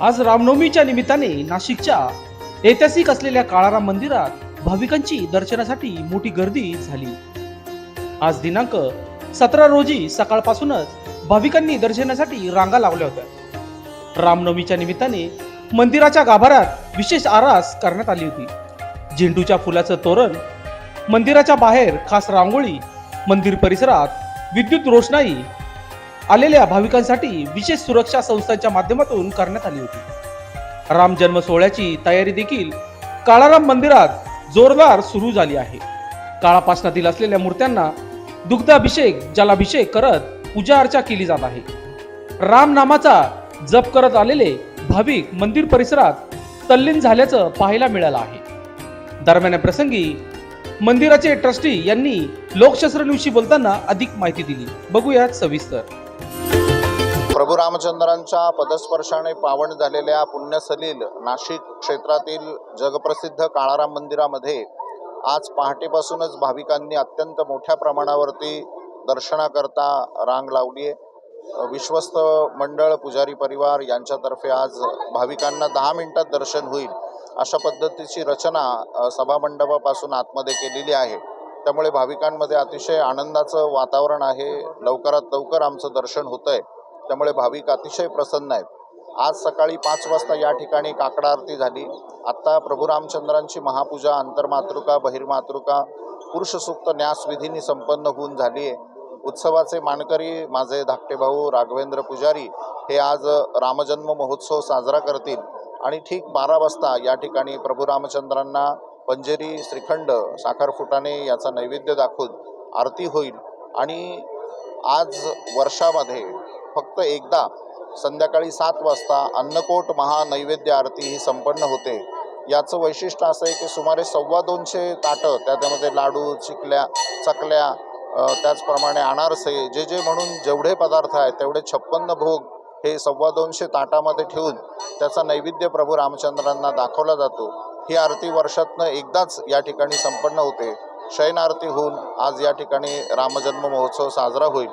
आज रामनवमीच्या निमित्ताने नाशिकच्या ऐतिहासिक असलेल्या काळाराम मंदिरात भाविकांची दर्शनासाठी मोठी गर्दी झाली. आज दिनांक सतरा रोजी सकाळपासूनच भाविकांनी दर्शनासाठी रांगा लावल्या होत्या. रामनवमीच्या निमित्ताने मंदिराच्या गाभाऱ्यात विशेष आरास करण्यात आली होती. झेंडूच्या फुलाचं तोरण मंदिराच्या बाहेर खास रांगोळी मंदिर परिसरात विद्युत रोषणाई आलेल्या भाविकांसाठी विशेष सुरक्षा संस्थांच्या माध्यमातून करण्यात आली होती. राम जन्म सोहळ्याची तयारी देखील काळाराम मंदिरात जोरदार सुरू झाली आहे. काळापासनातील असलेल्या मूर्त्यांना दुग्धाभिषेक जलाभिषेक करत पूजा अर्चा केली जात आहे. राम नामाचा जप करत आलेले भाविक मंदिर परिसरात तल्लीन झाल्याचं पाहायला मिळालं आहे. दरम्यान प्रसंगी मंदिराचे ट्रस्टी यांनी लोकशास्त्र बोलताना अधिक माहिती दिली. बघूयात सविस्तर. प्रभू रामचंद्रांच्या पदस्पर्शाने पावन झालेल्या पुण्यसलील नाशिक क्षेत्रातील जगप्रसिद्ध काळाराम मंदिरामध्ये आज पहाटेपासूनच भाविकांनी अत्यंत मोठ्या प्रमाणावरती दर्शनाकरता रांग लावली आहे. विश्वस्त मंडळ पुजारी परिवार यांच्यातर्फे आज भाविकांना दहा मिनिटात दर्शन होईल अशा पद्धतीची रचना सभामंडपापासून आतमध्ये केलेली आहे. त्यामुळे भाविकांमध्ये अतिशय आनंदाचं वातावरण आहे. लवकरात लवकर आमचं दर्शन होतं आहे त्यामुळे भाविक अतिशय प्रसन्न आहेत. आज सकाळी पाच वाजता या ठिकाणी काकडा आरती झाली. आत्ता प्रभुरामचंद्रांची महापूजा अंतर्मातृका बहिर्मातृका पुरुष सूक्त संपन्न होऊन झाली आहे. उत्सवाचे मानकरी माझे धाकटे भाऊ राघवेंद्र पुजारी हे आज रामजन्म महोत्सव साजरा करतील. आणि ठीक बारा वाजता या ठिकाणी प्रभू रामचंद्रांना पंजेरी श्रीखंड साखरफुटाने याचा नैवेद्य दाखवून आरती होईल. आणि आज वर्षामध्ये फक्त एकदा संध्याकाळी सात वाजता अन्नकोट महानैवेद्य आरती ही संपन्न होते. याचं वैशिष्ट्य असं आहे की सुमारे सव्वा दोनशे ताटं त्याच्यामध्ये लाडू चिकल्या चकल्या त्याचप्रमाणे अनारसे जे जे म्हणून जेवढे पदार्थ आहेत तेवढे छप्पन्न भोग हे सव्वा दोनशे ताटामध्ये ठेवून त्याचा नैवेद्य प्रभू रामचंद्रांना दाखवला जातो. ही आरती वर्षातनं एकदाच या ठिकाणी संपन्न होते. शयन आरती होऊन आज या ठिकाणी रामजन्म महोत्सव साजरा होईल.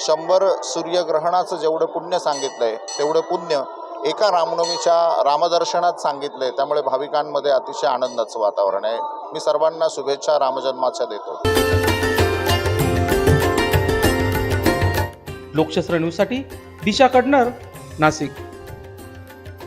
शंभर सूर्यग्रहणाचं जेवढं पुण्य सांगितलं आहे तेवढं पुण्य एका रामनवमीच्या रामदर्शनात सांगितलं आहे त्यामुळे भाविकांमध्ये अतिशय आनंदाचं वातावरण आहे. मी सर्वांना शुभेच्छा रामजन्माच्या देतो. लोकशास्त्र न्यूजसाठी दिशा कडनर नाशिक.